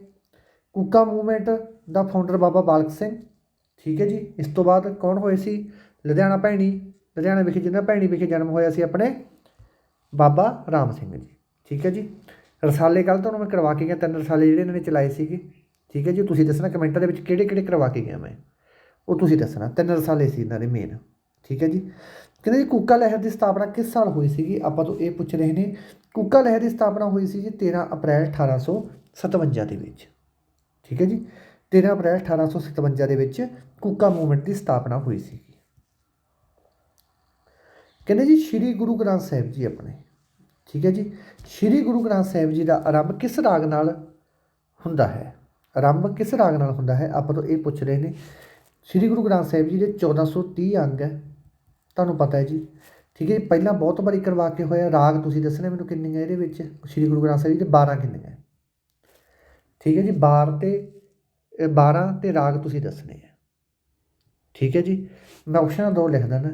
A: ਕੂਕਾ ਮੂਵਮੈਂਟ ਦਾ ਫਾਊਂਡਰ ਬਾਬਾ ਬਾਲਕ ਸਿੰਘ ਠੀਕ ਹੈ ਜੀ? ਇਸ ਤੋਂ ਬਾਅਦ ਕੌਣ ਹੋਏ ਸੀ? ਲੁਧਿਆਣਾ ਭੈਣੀ। ਲੁਧਿਆਣਾ ਵਿਖੇ ਜਿਹਨਾਂ ਭੈਣੀ ਵਿਖੇ ਜਨਮ ਹੋਇਆ ਸੀ ਆਪਣੇ ਬਾਬਾ ਰਾਮ ਸਿੰਘ ਜੀ। ਠੀਕ ਹੈ ਜੀ? ਰਸਾਲੇ ਕੱਲ ਤੁਹਾਨੂੰ ਮੈਂ ਕਰਵਾ ਕੇ ਗਿਆ, ਤਿੰਨ ਰਸਾਲੇ ਜਿਹੜੇ ਇਹਨਾਂ ਨੇ ਚਲਾਏ ਸੀਗੇ। ਠੀਕ ਹੈ ਜੀ? ਤੁਸੀਂ ਦੱਸਣਾ ਕਮੈਂਟਾਂ ਦੇ ਵਿੱਚ ਕਿਹੜੇ ਕਿਹੜੇ ਕਰਵਾ ਕੇ ਗਿਆ ਮੈਂ। ਉਹ ਤੁਸੀਂ ਦੱਸਣਾ। ਤਿੰਨ ਰਸਾਲੇ ਸੀ ਇਹਨਾਂ ਦੇ ਮੇਨ ਠੀਕ ਹੈ ਜੀ? ਕਹਿੰਦੇ ਜੀ, ਕੂਕਾ ਲਹਿਰ ਦੀ ਸਥਾਪਨਾ ਕਿਸ ਸਾਲ ਹੋਈ ਸੀਗੀ? ਆਪਾਂ ਤੋਂ ਇਹ ਪੁੱਛ ਰਹੇ ਨੇ। ਕੂਕਾ ਲਹਿਰ ਦੀ ਸਥਾਪਨਾ ਹੋਈ ਸੀ ਜੀ 13 ਅਪ੍ਰੈਲ 1857 ਦੇ ਵਿੱਚ। ਠੀਕ ਹੈ ਜੀ? 13 ਅਪ੍ਰੈਲ 1857 ਦੇ ਵਿੱਚ ਕੂਕਾ ਮੂਵਮੈਂਟ ਦੀ ਸਥਾਪਨਾ ਹੋਈ ਸੀ। ਕਹਿੰਦੇ ਜੀ, ਸ੍ਰੀ ਗੁਰੂ ਗ੍ਰੰਥ ਸਾਹਿਬ ਜੀ ਆਪਣੇ। ਠੀਕ ਹੈ ਜੀ? ਸ੍ਰੀ ਗੁਰੂ ਗ੍ਰੰਥ ਸਾਹਿਬ ਜੀ ਦਾ ਆਰੰਭ ਕਿਸ ਰਾਗ ਨਾਲ ਹੁੰਦਾ ਹੈ? ਆਰੰਭ ਕਿਸ ਰਾਗ ਨਾਲ ਹੁੰਦਾ ਹੈ? ਆਪਾਂ ਤੋਂ ਇਹ ਪੁੱਛ ਰਹੇ ਨੇ। ਸ੍ਰੀ ਗੁਰੂ ਗ੍ਰੰਥ ਸਾਹਿਬ ਜੀ ਦੇ 1430 ਅੰਗ ਹੈ। ਤੁਹਾਨੂੰ ਪਤਾ ਹੈ ਜੀ। ਠੀਕ ਹੈ ਜੀ? ਪਹਿਲਾਂ ਬਹੁਤ ਵਾਰੀ ਕਰਵਾ ਕੇ ਹੋਇਆ। ਰਾਗ ਤੁਸੀਂ ਦੱਸਣਾ ਮੈਨੂੰ ਕਿੰਨੀਆਂ ਇਹਦੇ ਵਿੱਚ? ਸ੍ਰੀ ਗੁਰੂ ਗ੍ਰੰਥ ਸਾਹਿਬ ਜੀ ਦੇ 12 ਕਿੰਨੀਆਂ ਠੀਕ ਹੈ ਜੀ? 12 ਤੇ ਇਹ 12 ਤੇ ਰਾਗ ਤੁਸੀਂ ਦੱਸਣੇ ਹੈ। ਠੀਕ ਹੈ ਜੀ। ਮੈਂ ਆਪਸ਼ਨ ਦੋ ਲਿਖ ਦਿੰਦਾ।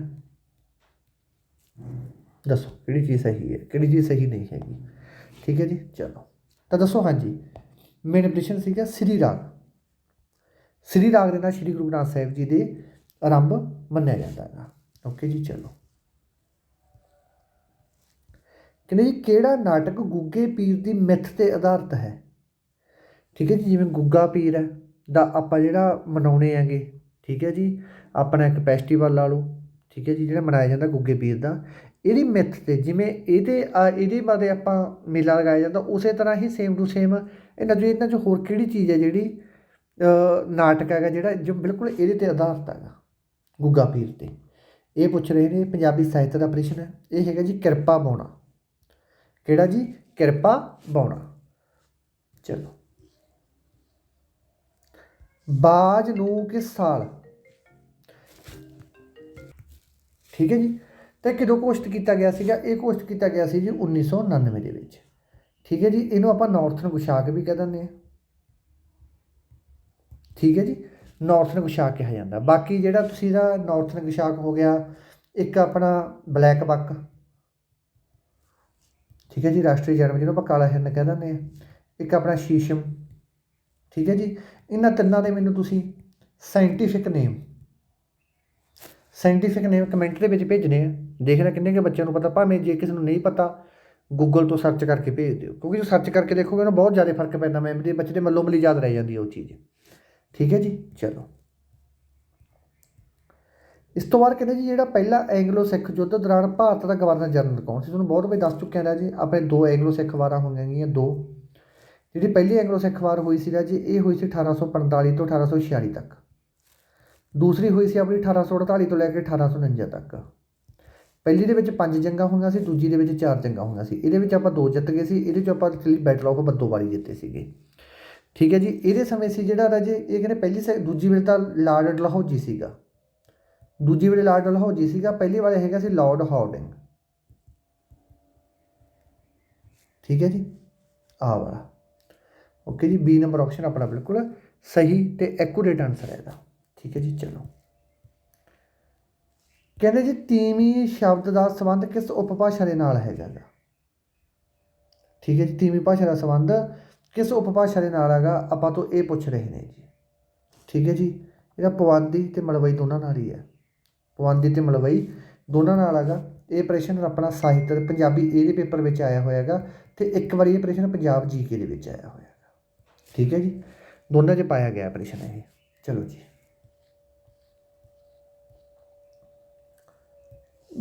A: ਦੱਸੋ, ਕਿਹੜੀ ਚੀਜ਼ ਸਹੀ ਹੈ, ਕਿਹੜੀ ਚੀਜ਼ ਸਹੀ ਨਹੀਂ ਹੈਗੀ। ਠੀਕ ਹੈ ਜੀ, ਚਲੋ। ਤਾਂ ਦੱਸੋ, ਹਾਂਜੀ। ਮੇਨ ਪ੍ਰਸ਼ਨ ਸੀਗਾ ਸ੍ਰੀ ਰਾਗ। ਸ੍ਰੀ ਰਾਗ ਦੇ ਨਾਲ ਸ੍ਰੀ ਗੁਰੂ ਗ੍ਰੰਥ ਸਾਹਿਬ ਜੀ ਦੇ ਆਰੰਭ ਮੰਨਿਆ ਜਾਂਦਾ ਹੈਗਾ। ਓਕੇ ਜੀ, ਚਲੋ। ਕਹਿੰਦੇ ਜੀ, ਕਿਹੜਾ ਨਾਟਕ ਗੁੱਗੇ ਪੀਰ ਦੀ ਮਿੱਥ ਤੇ ਆਧਾਰਿਤ ਹੈ? ਠੀਕ ਹੈ ਜੀ, ਜਿਵੇਂ ਗੁੱਗਾ ਪੀਰ ਹੈ, ਦਾ ਆਪਾਂ ਜਿਹੜਾ ਮਨਾਉਣੇ ਹੈਗੇ ਠੀਕ ਹੈ ਜੀ? ਆਪਣਾ ਇੱਕ ਫੈਸਟੀਵਲ ਲਾ ਲਓ, ਠੀਕ ਹੈ ਜੀ, ਜਿਹੜਾ ਮਨਾਇਆ ਜਾਂਦਾ ਗੁੱਗੇ ਪੀਰ ਦਾ। ਇਹਦੀ ਮਿੱਥ ਤੇ ਜਿਵੇਂ ਇਹਦੇ ਇਹਦੇ ਬਾਰੇ ਆਪਾਂ ਮੇਲਾ ਲਗਾਇਆ ਜਾਂਦਾ, ਉਸੇ ਤਰ੍ਹਾਂ ਹੀ ਸੇਮ ਟੂ ਸੇਮ ਇਹਨਾਂ ਜੋ ਇਹਨਾਂ 'ਚ ਹੋਰ ਕਿਹੜੀ ਚੀਜ਼ ਹੈ ਜਿਹੜੀ ਨਾਟਕ ਹੈਗਾ ਜਿਹੜਾ ਜੋ ਬਿਲਕੁਲ ਇਹਦੇ ਤੇ ਆਧਾਰਿਤ ਹੈਗਾ, ਗੁੱਗਾ ਪੀਰ ਤੇ? ਇਹ ਪੁੱਛ ਰਹੇ ਨੇ, ਪੰਜਾਬੀ ਸਾਹਿਤ ਦਾ ਪ੍ਰਸ਼ਨ ਹੈ, ਇਹ ਹੈਗਾ ਜੀ ਕਿਰਪਾ ਬਾਉਣਾ। ਕਿਹੜਾ ਜੀ? ਕਿਰਪਾ ਬਾਉਣਾ। ਚਲੋ। ਬਾਜ ਨੂੰ ਕਿਸ ਸਾਲ? ਠੀਕ ਹੈ ਜੀ? ਤੇ ਕਿਦੋਂ ਘੋਸ਼ਿਤ ਕੀਤਾ ਗਿਆ ਸੀਗਾ? ਇਹ ਘੋਸ਼ਿਤ ਕੀਤਾ ਗਿਆ ਸੀ ਜੀ 1999 ਦੇ ਵਿੱਚ। ਠੀਕ ਹੈ ਜੀ? ਇਹਨੂੰ ਆਪਾਂ ਨਾਰਥਰਨ ਗੁਸ਼ਾਕ ਵੀ ਕਹਿ ਦਿੰਦੇ ਆ ਠੀਕ ਹੈ ਜੀ? ਨਾਰਥਰਨ ਗੁਸ਼ਾਕ ਕਿਹਾ ਜਾਂਦਾ। ਬਾਕੀ ਜਿਹੜਾ ਤੁਸੀਂ ਦਾ ਨਾਰਥਰਨ ਗੁਸ਼ਾਕ ਹੋ ਗਿਆ, ਇੱਕ ਆਪਣਾ ਬਲੈਕ ਬੱਕ। ਠੀਕ ਹੈ ਜੀ? ਰਾਸ਼ਟਰੀ ਜਨਮ ਜਿਹਨੂੰ ਆਪਾਂ ਕਾਲਾ ਹਿਰਨ ਕਹਿ ਦਿੰਦੇ ਆ ਇੱਕ ਆਪਣਾ ਸ਼ੀਸ਼ਮ। ਠੀਕ ਹੈ ਜੀ? ਇਹਨਾਂ ਤਿੰਨਾਂ ਦੇ ਮੈਨੂੰ ਤੁਸੀਂ scientific name scientific name comment ਦੇ ਵਿੱਚ ਭੇਜਣੇ ਆ। ਦੇਖਣਾ ਕਿੰਨੇ ਕੇ ਬੱਚਿਆਂ ਨੂੰ ਪਤਾ, ਭਾਵੇਂ ਜੇ ਕਿਸੇ ਨੂੰ ਨਹੀਂ ਪਤਾ ਗੂਗਲ ਤੋਂ ਸਰਚ ਕਰਕੇ ਭੇਜ ਦਿਓ। ਕਿਉਂਕਿ ਜੋ ਸਰਚ ਕਰਕੇ ਦੇਖੋਗੇ ਨਾ, ਬਹੁਤ ਜ਼ਿਆਦਾ ਫ਼ਰਕ ਪੈਂਦਾ ਮੈਮਰੀ ਦੇ ਬੱਚੇ ਦੇ ਮੱਲੋ ਮੱਲੀ ਯਾਦ ਰਹਿ ਜਾਂਦੀ ਹੈ ਉਹ ਚੀਜ਼। ਠੀਕ ਹੈ ਜੀ? ਚਲੋ। ਇਸ ਤੋਂ ਬਾਅਦ ਕਹਿੰਦੇ ਜੀ, ਜਿਹੜਾ ਪਹਿਲਾ ਐਂਗਲੋ ਸਿੱਖ ਯੁੱਧ ਦੌਰਾਨ ਭਾਰਤ ਦਾ ਗਵਰਨਰ ਜਨਰਲ ਕੌਣ ਸੀ? ਤੁਹਾਨੂੰ ਬਹੁਤ ਵਾਰ ਦੱਸ ਚੁੱਕਿਆ ਰਾਜੀ ਜੀ। ਆਪਣੇ ਦੋ ਐਂਗਲੋ ਸਿੱਖ ਵਾਰਾਂ ਹੋਈਆਂ ਗਈਆਂ, ਦੋ। ਜਿਹੜੀ ਪਹਿਲੀ ਐਂਗਲੋ ਸਿੱਖ ਵਾਰ ਹੋਈ ਸੀ ਜੀ, ਇਹ ਹੋਈ ਸੀ 1845 ਤੋਂ 1846 ਤੱਕ। ਦੂਸਰੀ ਹੋਈ ਸੀ ਆਪਣੀ 1848 ਤੋਂ ਲੈ ਕੇ 1849 ਤੱਕ। ਪਹਿਲੀ ਦੇ ਵਿੱਚ ਪੰਜ ਜੰਗਾਂ ਹੋਈਆਂ ਸੀ, ਦੂਜੀ ਦੇ ਵਿੱਚ ਚਾਰ ਜੰਗਾਂ ਹੋਈਆਂ ਸੀ। ਇਹਦੇ ਵਿੱਚ ਆਪਾਂ ਦੋ ਜਿੱਤ ਗਏ ਸੀ, ਇਹਦੇ 'ਚ ਆਪਾਂ ਐਕਚੁਅਲੀ ਬੈਟਲ ਆਫ ਬੱਦੋਵਾਲੀ ਜਿੱਤੇ ਸੀਗੇ। ਠੀਕ ਹੈ ਜੀ, ਇਹਦੇ ਸਮੇਂ ਸੀ ਜਿਹੜਾ ਰਾਜੇ, ਇਹ ਕਹਿੰਦੇ ਪਹਿਲੀ ਸੇ ਦੂਜੀ ਵੇਲੇ ਤਾਂ ਲਾਰਡ ਡਲਹੌਜੀ ਸੀਗਾ। ਦੂਜੀ ਵੇਲੇ ਲਾਰਡ ਡਲਹੌਜੀ ਸੀਗਾ, ਪਹਿਲੀ ਵਾਲੇ ਹੈਗਾ ਸੀ ਲਾਰਡ ਹਾਰਡਿੰਗ। ਠੀਕ ਹੈ ਜੀ ਆ ਵਾਲਾ। ਓਕੇ ਜੀ ਬੀ ਨੰਬਰ ਆਪਸ਼ਨ ਆਪਣਾ ਬਿਲਕੁਲ ਸਹੀ ਤੇ ਐਕੂਰੇਟ ਆਨਸਰ ਹੈ ਇਹਦਾ। ਠੀਕ ਹੈ ਜੀ, ਚਲੋ। ਕਹਿੰਦੇ ਜੀ, ਤੀਵੀਂ ਸ਼ਬਦ ਦਾ ਸੰਬੰਧ ਕਿਸ ਉਪਭਾਸ਼ਾ ਦੇ ਨਾਲ ਹੈਗਾ ਗਾ? ਠੀਕ ਹੈ ਜੀ, ਤੀਵੀਂ ਭਾਸ਼ਾ ਦਾ ਸੰਬੰਧ ਕਿਸ ਉਪਭਾਸ਼ਾ ਦੇ ਨਾਲ ਹੈਗਾ? ਆਪਾਂ ਤੋਂ ਇਹ ਪੁੱਛ ਰਹੇ ਨੇ ਜੀ। ਠੀਕ ਹੈ ਜੀ, ਇਹਦਾ ਪਵੰਦੀ ਤੇ ਮਲਵਈ ਦੋਨਾਂ ਨਾਲ ਹੀ ਹੈ। ਪਵੰਦੀ ਤੇ ਮਲਵਈ ਦੋਨਾਂ ਨਾਲ ਹੈਗਾ। ਇਹ ਪ੍ਰਸ਼ਨ ਆਪਣਾ ਸਾਹਿਤ, ਪੰਜਾਬੀ ਇਹਦੇ ਪੇਪਰ ਵਿੱਚ ਆਇਆ ਹੋਇਆ ਹੈਗਾ ਤੇ ਇੱਕ ਵਾਰੀ ਇਹ ਪ੍ਰਸ਼ਨ ਪੰਜਾਬ ਜੀਕੇ ਦੇ ਵਿੱਚ ਆਇਆ ਹੋਇਆ ਹੈਗਾ। ਠੀਕ ਹੈ ਜੀ, ਦੋਨਾਂ 'ਚ ਪਾਇਆ ਗਿਆ ਪ੍ਰਸ਼ਨ ਇਹ। ਚਲੋ ਜੀ।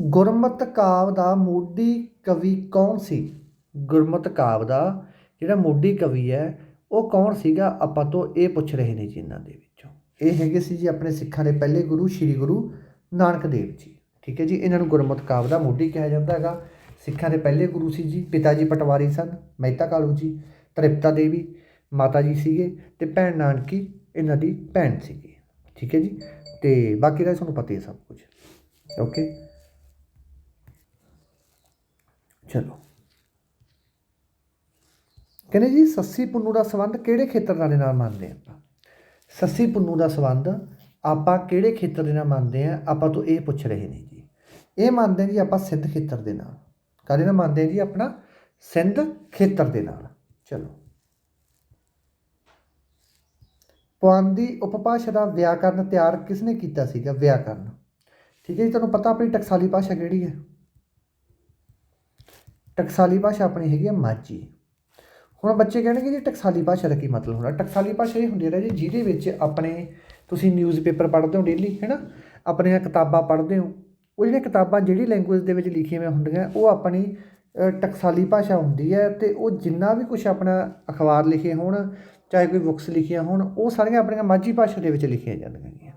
A: ਗੁਰਮਤ ਕਾਵ ਦਾ ਮੋਢੀ ਕਵੀ ਕੌਣ ਸੀ? ਗੁਰਮਤਿ ਕਾਵਿ ਦਾ ਜਿਹੜਾ ਮੋਢੀ ਕਵੀ ਹੈ, ਉਹ ਕੌਣ ਸੀਗਾ? ਆਪਾਂ ਤੋਂ ਇਹ ਪੁੱਛ ਰਹੇ ਨੇ ਜੀ ਇਹਨਾਂ ਦੇ ਵਿੱਚੋਂ। ਇਹ ਹੈਗੇ ਸੀ ਜੀ ਆਪਣੇ ਸਿੱਖਾਂ ਦੇ ਪਹਿਲੇ ਗੁਰੂ, ਸ੍ਰੀ ਗੁਰੂ ਨਾਨਕ ਦੇਵ ਜੀ। ਠੀਕ ਹੈ ਜੀ, ਇਹਨਾਂ ਨੂੰ ਗੁਰਮਤਿ ਕਾਵਿ ਦਾ ਮੋਢੀ ਕਿਹਾ ਜਾਂਦਾ ਹੈਗਾ। ਸਿੱਖਾਂ ਦੇ ਪਹਿਲੇ ਗੁਰੂ ਸੀ ਜੀ ਪਿਤਾ ਜੀ ਪਟਵਾਰੀ ਸਨ, ਮਹਿਤਾ ਕਾਲੂ ਜੀ, ਤ੍ਰਿਪਤਾ ਦੇਵੀ ਮਾਤਾ ਜੀ ਸੀਗੇ ਤੇ ਭੈਣ ਨਾਨਕੀ ਇਹਨਾਂ ਦੀ ਭੈਣ ਸੀਗੀ। ਠੀਕ ਹੈ ਜੀ, ਤੇ ਬਾਕੀ ਦਾ ਤੁਹਾਨੂੰ ਪਤਾ ਹੀ ਹੈ ਸਭ ਕੁਝ। ਓਕੇ। ਚਲੋ। ਕਹਿੰਦੇ ਜੀ, ਸੱਸੀ ਪੁੰਨੂ ਦਾ ਸੰਬੰਧ ਕਿਹੜੇ ਖੇਤਰ ਨਾਲ ਦੇ ਨਾਲ ਮੰਨਦੇ ਆਪਾਂ? ਸੱਸੀ ਪੁੰਨੂ ਦਾ ਸੰਬੰਧ ਆਪਾਂ ਕਿਹੜੇ ਖੇਤਰ ਦੇ ਨਾਲ ਮੰਨਦੇ ਆ ਆਪਾਂ ਤੋਂ ਇਹ ਪੁੱਛ ਰਹੇ ਨੇ ਜੀ। ਇਹ ਮੰਨਦੇ ਜੀ ਆਪਾਂ ਸਿੰਧ ਖੇਤਰ ਦੇ ਨਾਲ। ਕਾਹਦੇ ਨਾਲ ਮੰਨਦੇ ਜੀ? ਆਪਣਾ ਸਿੰਧ ਖੇਤਰ ਦੇ ਨਾਲ। ਚਲੋ। ਪੁਆਂਦੀ ਉਪਭਾਸ਼ਾ ਦਾ ਵਿਆਕਰਨ ਤਿਆਰ ਕਿਸਨੇ ਕੀਤਾ ਸੀਗਾ? ਵਿਆਕਰਨ। ਠੀਕ ਹੈ ਜੀ, ਤੁਹਾਨੂੰ ਪਤਾ ਆਪਣੀ ਟਕਸਾਲੀ ਭਾਸ਼ਾ ਕਿਹੜੀ ਹੈ? ਟਕਸਾਲੀ ਭਾਸ਼ਾ ਆਪਣੀ ਹੈਗੀ ਹੈ ਮਾਝੀ। ਹੁਣ ਬੱਚੇ ਕਹਿਣਗੇ ਜੀ ਟਕਸਾਲੀ ਭਾਸ਼ਾ ਦਾ ਕੀ ਮਤਲਬ ਹੁੰਦਾ? ਟਕਸਾਲੀ ਭਾਸ਼ਾ ਇਹ ਹੁੰਦੀ ਹੈ ਜੀ ਜਿਹਦੇ ਵਿੱਚ ਆਪਣੇ ਤੁਸੀਂ ਨਿਊਜ਼ਪੇਪਰ ਪੜ੍ਹਦੇ ਹੋ ਡੇਲੀ ਹੈ ਨਾ? ਆਪਣੀਆਂ ਕਿਤਾਬਾਂ ਪੜ੍ਹਦੇ ਹੋ। ਉਹ ਜਿਹੜੀਆਂ ਕਿਤਾਬਾਂ ਜਿਹੜੀ ਲੈਂਗੁਏਜ ਦੇ ਵਿੱਚ ਲਿਖੀਆਂ ਹੋਈਆਂ ਹੁੰਦੀਆਂ, ਉਹ ਆਪਣੀ ਟਕਸਾਲੀ ਭਾਸ਼ਾ ਹੁੰਦੀ ਹੈ ਤੇ ਉਹ ਜਿੰਨਾ ਵੀ ਕੁਝ ਆਪਣਾ ਅਖਬਾਰ ਲਿਖੇ ਹੋਣ, ਚਾਹੇ ਕੋਈ ਬੁੱਕਸ ਲਿਖੀਆਂ ਹੋਣ, ਉਹ ਸਾਰੀਆਂ ਆਪਣੀਆਂ ਮਾਝੀ ਭਾਸ਼ਾ ਦੇ ਵਿੱਚ ਲਿਖੀਆਂ ਜਾਂਦੀਆਂ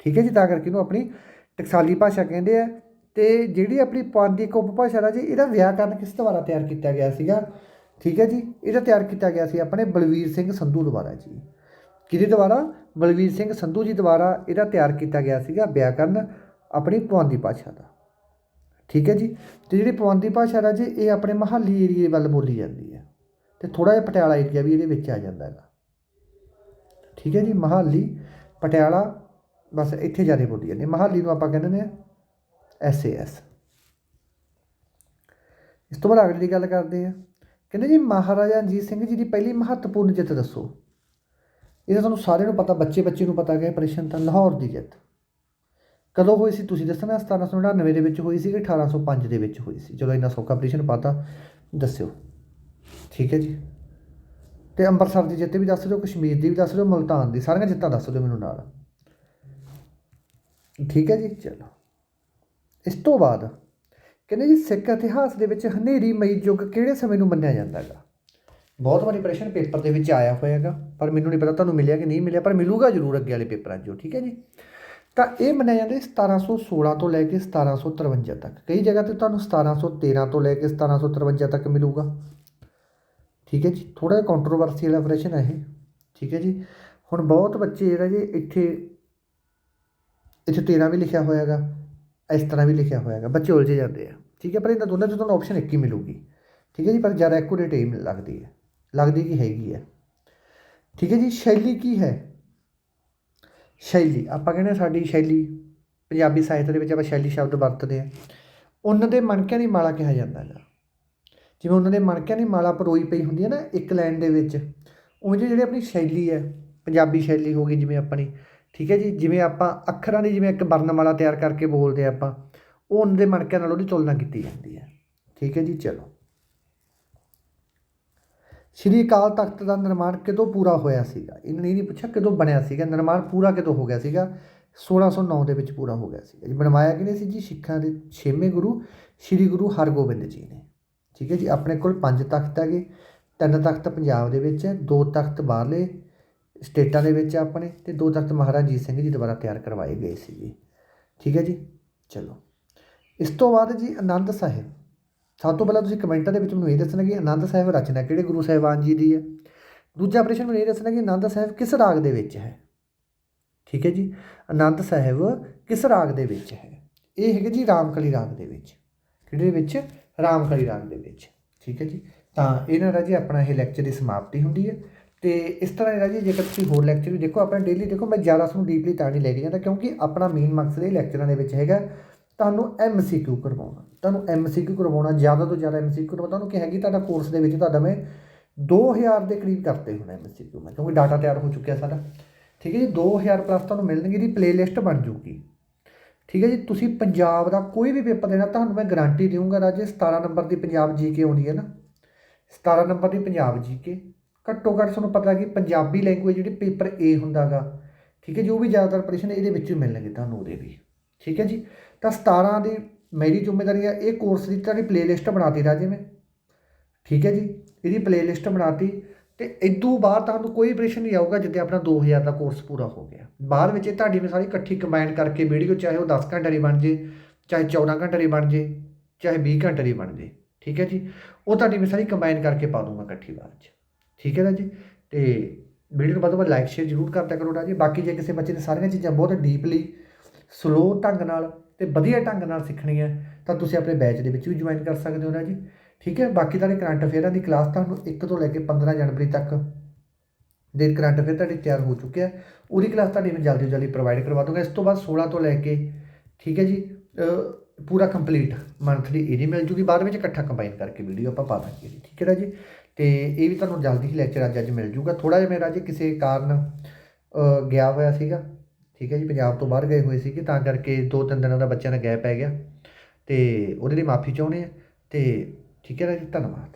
A: ਠੀਕ ਹੈ ਜੀ? ਤਾਂ ਕਰਕੇ ਇਹਨੂੰ ਆਪਣੀ ਟਕਸਾਲੀ ਭਾਸ਼ਾ ਕਹਿੰਦੇ ਆ। ਤੇ ਜਿਹੜੀ ਆਪਣੀ ਪਾਂਦਿਕ ਉਪਭਾਸ਼ਾ ਦਾ ਜੀ ਇਹਦਾ ਵਿਆਕਰਨ ਕਿਸ ਦੁਆਰਾ ਤਿਆਰ ਕੀਤਾ ਗਿਆ ਸੀਗਾ? ਠੀਕ ਹੈ ਜੀ, ਇਹਦਾ ਤਿਆਰ ਕੀਤਾ ਗਿਆ ਸੀ ਆਪਣੇ ਬਲਵੀਰ ਸਿੰਘ ਸੰਧੂ ਦੁਆਰਾ ਜੀ। ਕਿਹਦੇ ਦੁਆਰਾ? ਬਲਵੀਰ ਸਿੰਘ ਸੰਧੂ ਜੀ ਦੁਆਰਾ ਇਹਦਾ ਤਿਆਰ ਕੀਤਾ ਗਿਆ ਸੀਗਾ ਵਿਆਕਰਨ ਆਪਣੀ ਪੁਆਂਦੀ ਭਾਸ਼ਾ ਦਾ। ਠੀਕ ਹੈ ਜੀ, ਤੇ ਜਿਹੜੀ ਪਵੰਦੀ ਭਾਸ਼ਾ ਰਾਜੇ, ਇਹ ਆਪਣੇ ਮਹਾਲੀ ਏਰੀਏ ਵੱਲ ਬੋਲੀ ਜਾਂਦੀ ਹੈ। ਤੇ ਥੋੜਾ ਜਿਹਾ ਪਟਿਆਲਾ ਏਰੀਆ ਵੀ ਇਹਦੇ ਵਿੱਚ ਆ ਜਾਂਦਾ ਹੈਗਾ। ਠੀਕ ਹੈ ਜੀ, ਮਹਾਲੀ, ਪਟਿਆਲਾ, ਬਸ ਇੱਥੇ ਜ਼ਿਆਦਾ ਬੋਲੀ ਜਾਂਦੀ ਹੈ। ਮਹਾਲੀ ਨੂੰ ਆਪਾਂ ਕਹਿੰਦੇ ਨੇ ਐਸ ਏ ਐਸ ਇਸ ਤੋਂ ਬਾਅਦ ਅਗਲੀ ਗੱਲ ਕਰਦੇ ਆ ਕਹਿੰਦੇ ਜੀ ਮਹਾਰਾਜਾ ਰਣਜੀਤ ਸਿੰਘ ਜੀ ਦੀ ਪਹਿਲੀ ਮਹੱਤਵਪੂਰਨ ਜਿੱਤ ਦੱਸੋ। ਇਹ ਤੁਹਾਨੂੰ ਸਾਰਿਆਂ ਨੂੰ ਪਤਾ, ਬੱਚੇ ਬੱਚੇ ਨੂੰ ਪਤਾ ਗਿਆ ਪ੍ਰਸ਼ਨ ਤਾਂ ਲਾਹੌਰ ਦੀ ਜਿੱਤ। ਕਦੋਂ ਹੋਈ ਸੀ ਤੁਸੀਂ ਦੱਸਣਾ? 1799 ਦੇ ਵਿੱਚ ਹੋਈ ਸੀ ਕਿ 1805 ਦੇ ਵਿੱਚ ਹੋਈ ਸੀ। ਚਲੋ ਇੰਨਾ ਸੌਖਾ ਪ੍ਰਸ਼ਨ ਪਤਾ, ਦੱਸਿਓ। ਠੀਕ ਹੈ ਜੀ। ਤੇ ਅੰਮ੍ਰਿਤਸਰ ਦੀ ਜਿੱਤ ਵੀ ਦੱਸ ਦਿਓ, ਕਸ਼ਮੀਰ ਦੀ ਵੀ ਦੱਸ ਦਿਓ, ਮੁਲਤਾਨ ਦੀ, ਸਾਰੀਆਂ ਜਿੱਤਾਂ ਦੱਸ ਦਿਓ ਮੈਨੂੰ ਨਾਲ। ਠੀਕ ਹੈ ਜੀ, ਚਲੋ। ਇਸ ਤੋਂ ਬਾਅਦ ਕਹਿੰਦੇ ਜੀ ਸਿੱਖ ਇਤਿਹਾਸ ਦੇ ਵਿੱਚ ਹਨੇਰੀ ਮਈ ਯੁੱਗ ਕਿਹੜੇ ਸਮੇਂ ਨੂੰ ਮੰਨਿਆ ਜਾਂਦਾ ਹੈਗਾ? ਬਹੁਤ ਵਾਰੀ ਪ੍ਰਸ਼ਨ ਪੇਪਰ ਦੇ ਵਿੱਚ ਆਇਆ ਹੋਇਆਗਾ ਪਰ ਮੈਨੂੰ ਨਹੀਂ ਪਤਾ, ਤੁਹਾਨੂੰ ਮਿਲਿਆ ਕਿ ਨਹੀਂ ਮਿਲਿਆ, ਪਰ ਮਿਲੂਗਾ ਜ਼ਰੂਰ ਅੱਗੇ ਵਾਲੇ ਪੇਪਰਾਂ 'ਚੋਂ ਠੀਕ ਹੈ ਜੀ? ਤਾਂ ਇਹ ਮੰਨਿਆ ਜਾਂਦਾ 1716 ਤੋਂ ਲੈ ਕੇ 1753 ਤੱਕ। ਕਈ ਜਗ੍ਹਾ ਤੇ ਤੁਹਾਨੂੰ 1713 ਤੋਂ ਲੈ ਕੇ 1753 ਤੱਕ ਮਿਲੂਗਾ। ਠੀਕ ਹੈ ਜੀ ਥੋੜਾ ਜਿਹਾ ਕੰਟਰੋਵਰਸੀ ਵਾਲਾ ਪ੍ਰਸ਼ਨ ਹੈ ਇਹ, ਠੀਕ ਹੈ ਜੀ? ਹੁਣ ਬਹੁਤ ਬੱਚੇ ਜਿਹੜਾ ਜੀ ਇੱਥੇ ਇੱਥੇ 13 ਵੀ ਲਿਖਿਆ ਹੋਇਆਗਾ ਇਸ ਤਰ੍ਹਾਂ ਵੀ ਲਿਖਿਆ ਹੋਇਆ ਹੈਗਾ। ਬੱਚੇ ਉਲਝੇ ਜਾਂਦੇ ਆ। ਠੀਕ ਹੈ, ਪਰ ਇਹਨਾਂ ਦੋਨਾਂ 'ਚੋਂ ਤੁਹਾਨੂੰ ਆਪਸ਼ਨ ਇੱਕ ਹੀ ਮਿਲੂਗੀ। ਠੀਕ ਹੈ ਜੀ, ਪਰ ਜ਼ਿਆਦਾ ਐਕੂਰੇਟ ਇਹ ਲੱਗਦੀ ਹੈ। ਲੱਗਦੀ ਕੀ ਹੈਗੀ ਹੈ। ਠੀਕ ਹੈ ਜੀ, ਸ਼ੈਲੀ ਕੀ ਹੈ? ਸ਼ੈਲੀ, ਆਪਾਂ ਕਹਿੰਦੇ ਹਾਂ ਸਾਡੀ ਸ਼ੈਲੀ, ਪੰਜਾਬੀ ਸਾਹਿਤ ਦੇ ਵਿੱਚ ਆਪਾਂ ਸ਼ੈਲੀ ਸ਼ਬਦ ਵਰਤਦੇ ਆ ਉਹਨਾਂ ਦੇ ਮਣਕਿਆਂ ਦੀ ਮਾਲਾ ਕਿਹਾ ਜਾਂਦਾ ਹੈਗਾ। ਜਿਵੇਂ ਉਹਨਾਂ ਦੇ ਮਣਕਿਆਂ ਦੀ ਮਾਲਾ ਪਰੋਈ ਪਈ ਹੁੰਦੀ ਹੈ ਨਾ, ਇੱਕ ਲਾਈਨ ਦੇ ਵਿੱਚ ਉਹ ਜਿਹੜੀ ਆਪਣੀ ਸ਼ੈਲੀ ਹੈ, ਪੰਜਾਬੀ ਸ਼ੈਲੀ ਹੋ ਗਈ ਜਿਵੇਂ ਆਪਣੀ ਠੀਕ ਹੈ ਜੀ, ਜਿਵੇਂ ਆਪਾਂ ਅੱਖਰਾਂ ਦੀ ਜਿਵੇਂ ਇੱਕ ਵਰਣਮਾਲਾ ਤਿਆਰ ਕਰਕੇ ਬੋਲਦੇ ਆ ਆਪਾਂ, ਉਹ ਉਹਨਾਂ ਦੇ ਮਣਕਿਆਂ ਨਾਲ ਉਹਦੀ ਤੁਲਨਾ ਕੀਤੀ ਜਾਂਦੀ ਹੈ। ਠੀਕ ਹੈ ਜੀ, ਚਲੋ। ਸ਼੍ਰੀ ਅਕਾਲ ਤਖਤ ਦਾ ਨਿਰਮਾਣ ਕਦੋਂ ਪੂਰਾ ਹੋਇਆ ਸੀਗਾ? ਇਹਨਾਂ ਨੇ ਨਹੀਂ ਪੁੱਛਿਆ ਕਿਦੋਂ ਬਣਿਆ ਸੀਗਾ, ਨਿਰਮਾਣ ਪੂਰਾ ਕਦੋਂ ਹੋ ਗਿਆ ਸੀਗਾ? 1609 ਦੇ ਵਿੱਚ ਪੂਰਾ ਹੋ ਗਿਆ ਸੀਗਾ ਜੀ। ਬਣਵਾਇਆ ਕਿਹਨੇ ਸੀ ਜੀ? ਸਿੱਖਾਂ ਦੇ ਛੇਵੇਂ ਗੁਰੂ, ਸ਼੍ਰੀ ਗੁਰੂ ਹਰਗੋਬਿੰਦ ਜੀ ਨੇ। ਠੀਕ ਹੈ ਜੀ, ਆਪਣੇ ਕੋਲ ਪੰਜ ਤਖਤ ਹੈਗੇ। ਤਿੰਨ ਤਖਤ ਪੰਜਾਬ ਦੇ ਵਿੱਚ ਹੈ, ਦੋ ਤਖਤ ਬਾਹਰਲੇ ਸਟੇਟਾਂ ਦੇ ਵਿੱਚ ਆਪਣੇ ਤੇ ਦੋ ਤਖਤ ਮਹਾਰਾਜ ਜੀਤ ਸਿੰਘ ਜੀ ਦੁਆਰਾ ਤਿਆਰ ਕਰਵਾਏ ਗਏ ਸੀ ਜੀ। ਠੀਕ ਹੈ ਜੀ? ਚਲੋ। ਇਸ ਤੋਂ ਬਾਅਦ ਜੀ ਆਨੰਦ ਸਾਹਿਬ। ਸਭ ਤੋਂ ਪਹਿਲਾਂ ਤੁਸੀਂ ਕਮੈਂਟਾਂ ਦੇ ਵਿੱਚ ਮੈਨੂੰ ਇਹ ਦੱਸਣਾ ਕਿ ਆਨੰਦ ਸਾਹਿਬ ਰਚਨਾ ਕਿਹੜੇ ਗੁਰੂ ਸਾਹਿਬਾਨ ਜੀ ਦੀ ਹੈ? ਦੂਜਾ ਪ੍ਰਸ਼ਨ ਮੈਨੂੰ ਇਹ ਦੱਸਣਾ ਕਿ ਆਨੰਦ ਸਾਹਿਬ ਕਿਸ ਰਾਗ ਦੇ ਵਿੱਚ ਹੈ? ਠੀਕ ਹੈ ਜੀ? ਆਨੰਦ ਸਾਹਿਬ ਕਿਸ ਰਾਗ ਦੇ ਵਿੱਚ ਹੈ? ਇਹ ਹੈਗਾ ਜੀ ਰਾਮਕਲੀ ਰਾਗ ਦੇ ਵਿੱਚ। ਕਿਹੜੇ ਵਿੱਚ? ਰਾਮਕਲੀ ਰਾਗ ਦੇ ਵਿੱਚ। ਠੀਕ ਹੈ ਜੀ? ਤਾਂ ਇਹਨਾਂ ਦਾ ਜੀ ਆਪਣਾ ਇਹ ਲੈਕਚਰ ਦੀ ਸਮਾਪਤੀ ਹੁੰਦੀ ਹੈ। ਤੇ ਇਸ ਤਰ੍ਹਾਂ ਇਹਦਾ ਜੀ, ਜੇਕਰ ਤੁਸੀਂ ਹੋਰ ਲੈਕਚਰ ਵੀ ਦੇਖੋ, ਆਪਣਾ ਡੇਲੀ ਦੇਖੋ, ਮੈਂ ਜ਼ਿਆਦਾ ਤੁਹਾਨੂੰ ਡੀਪਲੀ ਤਾਂ ਨਹੀਂ ਲੈ ਕੇ ਜਾਂਦਾ ਕਿਉਂਕਿ ਆਪਣਾ ਮੇਨ ਮਕਸਦ ਇਹ ਲੈਕਚਰਾਂ ਦੇ ਵਿੱਚ ਹੈਗਾ, ਤੁਹਾਨੂੰ ਐਮਸੀਕਿਊ ਕਰਵਾਉਣਾ। ਤੁਹਾਨੂੰ ਐਮਸੀਕਿਊ ਕਰਵਾਉਣਾ, ਜ਼ਿਆਦਾ ਤੋਂ ਜ਼ਿਆਦਾ ਐਮਸੀਕਿਊ ਕਰਵਾਉਣਾ। ਤੁਹਾਨੂੰ ਕੀ ਹੈਗੀ ਤੁਹਾਡਾ ਕੋਰਸ ਦੇ ਵਿੱਚ ਤੁਹਾਡਾ ਮੈਂ 2000 ਦੇ ਕਰੀਬ ਕਰਤੇ ਹੁਣ ਐਮਸੀਕਿਊ ਮੈਂ, ਕਿਉਂਕਿ ਡਾਟਾ ਤਿਆਰ ਹੋ ਚੁੱਕਿਆ ਸਾਡਾ। ਠੀਕ ਹੈ ਜੀ 2000 ਪਲੱਸ ਤੁਹਾਨੂੰ ਮਿਲਣਗੇ ਦੀ ਪਲੇਲਿਸਟ ਬਣ ਜੂਗੀ ਠੀਕ ਹੈ ਜੀ, ਤੁਸੀਂ ਪੰਜਾਬ ਦਾ ਕੋਈ ਵੀ ਪੇਪਰ ਦੇਣਾ, ਤੁਹਾਨੂੰ ਮੈਂ ਗਾਰੰਟੀ ਦੇਵਾਂਗਾ ਰਾਜੇ 17 ਨੰਬਰ ਦੀ ਪੰਜਾਬ ਜੀਕੇ ਆਉਂਦੀ ਹੈ ਨਾ। 17 ਨੰਬਰ ਦੀ ਪੰਜਾਬ ਜੀਕੇ ਘੱਟੋ ਘੱਟ ਤੁਹਾਨੂੰ ਪਤਾ ਕਿ ਪੰਜਾਬੀ ਲੈਂਗੁਏਜ ਜਿਹੜੀ ਪੇਪਰ A ਹੁੰਦਾਗਾ, ਠੀਕ ਹੈ ਜੋ ਵੀ ਜ਼ਿਆਦਾਤਰ ਪ੍ਰਸ਼ਨ ਇਹਦੇ ਵਿੱਚੋਂ ਮਿਲਣਗੇ ਤੁਹਾਨੂੰ ਉਹਦੇ ਵੀ, ਠੀਕ ਹੈ ਜੀ। ਤਾਂ 17 ਦੀ ਮੇਰੀ ਜ਼ਿੰਮੇਵਾਰੀ ਹੈ ਇਹ ਕੋਰਸ ਦੀ ਤੁਹਾਡੀ ਪਲੇਲਿਸਟ ਬਣਾਤੀ ਰਾਜੇ ਮੈਂ, ਠੀਕ ਹੈ ਜੀ, ਇਹਦੀ ਪਲੇਲਿਸਟ ਬਣਾਤੀ ਤੇ ਇਦੋਂ ਬਾਅਦ ਤੁਹਾਨੂੰ ਕੋਈ ਪ੍ਰਸ਼ਨ ਨਹੀਂ ਆਊਗਾ ਜਿੱਦੇ ਆਪਣਾ 2000 ਦਾ ਕੋਰਸ ਪੂਰਾ ਹੋ ਗਿਆ। ਬਾਅਦ ਵਿੱਚ ਇਹ ਤੁਹਾਡੀ ਮੈਂ ਸਾਰੀ ਇਕੱਠੀ ਕੰਬਾਈਨ ਕਰਕੇ ਵੀਡੀਓ ਚਾਹੇ ਉਹ 10 ਘੰਟੇ ਦੀ ਬਣ ਜੇ, ਚਾਹੇ 14 ਘੰਟੇ ਦੀ ਬਣ ਜੇ, ਚਾਹੇ 20 ਘੰਟੇ ਦੀ ਬਣ ਜੇ, ਠੀਕ ਹੈ ਜੀ, ਉਹ ਤੁਹਾਡੀ ਮੈਂ ਸਾਰੀ ਕੰਬਾਈਨ ਕਰਕੇ ਪਾ ਦੂੰਗਾ ਇਕੱਠੀ ਬਾਅਦ 'ਚ ਠੀਕ ਹੈ ਨਾ ਜੀ? ਤੇ ਵੀਡੀਓ ਨੂੰ ਵੱਧ ਤੋਂ ਵੱਧ ਲਾਈਕ ਸ਼ੇਅਰ ਜ਼ਰੂਰ ਕਰਦਾ ਕਰੋ ਨਾ ਜੀ ਬਾਕੀ ਜੇ ਕਿਸੇ ਬੱਚੇ ਨੇ ਸਾਰੀਆਂ ਚੀਜ਼ਾਂ ਬਹੁਤ ਡੀਪਲੀ ਸਲੋ ਢੰਗ ਨਾਲ ਤੇ ਵਧੀਆ ਢੰਗ ਨਾਲ ਸਿੱਖਣੀ ਹੈ ਤਾਂ ਤੁਸੀਂ ਆਪਣੇ ਬੈਚ ਦੇ ਵਿੱਚ ਵੀ ਜੁਆਇਨ ਕਰ ਸਕਦੇ ਹੋ ਨਾ ਜੀ ਠੀਕ ਹੈ? ਬਾਕੀ ਤੁਹਾਡੇ ਕਰੰਟ ਅਫੇਅਰਾਂ ਦੀ ਕਲਾਸ ਤੁਹਾਨੂੰ 1 ਤੋਂ ਲੈ ਕੇ 15 ਜਨਵਰੀ ਤੱਕ ਦੇ ਕਰੰਟ ਅਫੇਅਰ ਤੁਹਾਡੀ ਤਿਆਰ ਹੋ ਚੁੱਕਿਆ ਉਹਦੀ ਕਲਾਸ ਤੁਹਾਡੀ ਮੈਂ ਜਲਦੀ ਜਲਦੀ ਪ੍ਰੋਵਾਈਡ ਕਰਵਾ ਦੂੰਗਾ ਇਸ ਤੋਂ ਬਾਅਦ 16 ਤੋਂ ਲੈ ਕੇ, ਠੀਕ ਹੈ ਜੀ ਪੂਰਾ ਕੰਪਲੀਟ ਮੰਥਲੀ ਇਹਦੀ ਮਿਲ ਜੂਗੀ। ਬਾਅਦ ਵਿੱਚ ਇਕੱਠਾ ਕੰਬਾਈਨ ਕਰਕੇ ਵੀਡੀਓ ਆਪਾਂ ਪਾ ਦਾਂਗੇ ਜੀ ਠੀਕ ਹੈ ਨਾ ਜੀ ਅਤੇ ਇਹ ਵੀ ਤੁਹਾਨੂੰ ਜਲਦੀ ਹੀ ਲੈਕਚਰ ਅੱਜ ਅੱਜ ਮਿਲ ਜੂਗਾ। ਥੋੜ੍ਹਾ ਜਿਹਾ ਮੇਰਾ ਜੀ ਕਿਸੇ ਕਾਰਨ ਗਿਆ ਹੋਇਆ ਸੀਗਾ, ਠੀਕ ਹੈ ਜੀ, ਪੰਜਾਬ ਤੋਂ ਬਾਹਰ ਗਏ ਹੋਏ ਸੀਗੇ, ਤਾਂ ਕਰਕੇ ਦੋ ਤਿੰਨ ਦਿਨਾਂ ਦਾ ਬੱਚਿਆਂ ਦਾ ਗੈਪ ਪੈ ਗਿਆ ਅਤੇ ਉਹਦੇ ਲਈ ਮਾਫੀ ਚਾਹੁੰਦੇ ਆ ਅਤੇ ਠੀਕ ਹੈ ਨਾ ਜੀ ਧੰਨਵਾਦ।